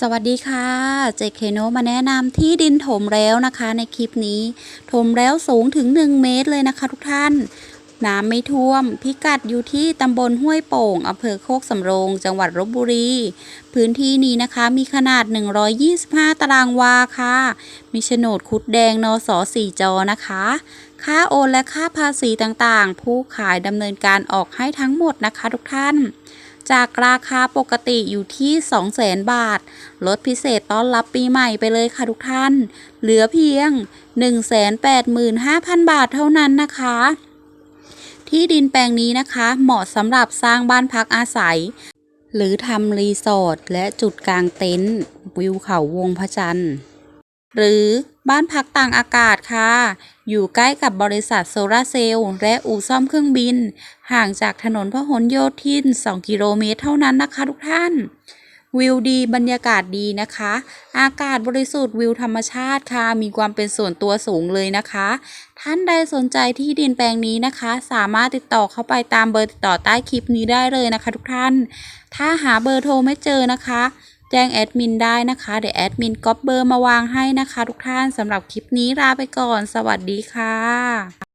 สวัสดีค่ะ เจเคโนมาแนะนำที่ดินถมแล้วนะคะในคลิปนี้ ถมแล้วสูงถึง 1 เมตรเลยนะคะทุกท่าน น้ำไม่ท่วม พิกัดอยู่ที่ตำบลห้วยโป่งอำเภอโคกสำโรง จังหวัดลบบุรี พื้นที่นี้นะคะมีขนาด 125 ตารางวาค่ะ มีโฉนดคุดแดงนสสี่จอนะคะ ค่าโอนและค่าภาษีต่างๆ ผู้ขายดำเนินการออกให้ทั้งหมดนะคะทุกท่าน จากราคาปกติอยู่ที่ 200,000 บาท ลดพิเศษต้อนรับปีใหม่ไปเลยค่ะทุกท่าน เหลือเพียง 185,000 บาทเท่านั้นนะคะที่ดินแปลงนี้นะคะ เหมาะสำหรับสร้างบ้านพักอาศัย หรือทำรีสอร์ทและจุดกลางเต็นท์วิวเขาวงพระจันทร์ หรือบ้านพักต่างอากาศค่ะ อยู่ใกล้กับบริษัทโซลาร์เซลล์และอู่ซ่อมเครื่องบิน ห่างจากถนนพหลโยธิน 2 กิโลเมตรเท่านั้นนะคะทุกท่าน วิวดีบรรยากาศดีนะคะ อากาศบริสุทธิ์วิวธรรมชาติค่ะ มีความเป็นส่วนตัวสูงเลยนะคะ ท่านใดสนใจที่ดินแปลงนี้นะคะ สามารถติดต่อเข้าไปตามเบอร์ติดต่อใต้คลิปนี้ได้เลยนะคะ ทุกท่าน ถ้าหาเบอร์โทรไม่เจอนะคะ แจ้งแอดมินได้นะคะ เดี๋ยวแอดมินก๊อปเบอร์มาวางให้นะคะ ทุกท่านสำหรับคลิปนี้ลาไปก่อน สวัสดีค่ะ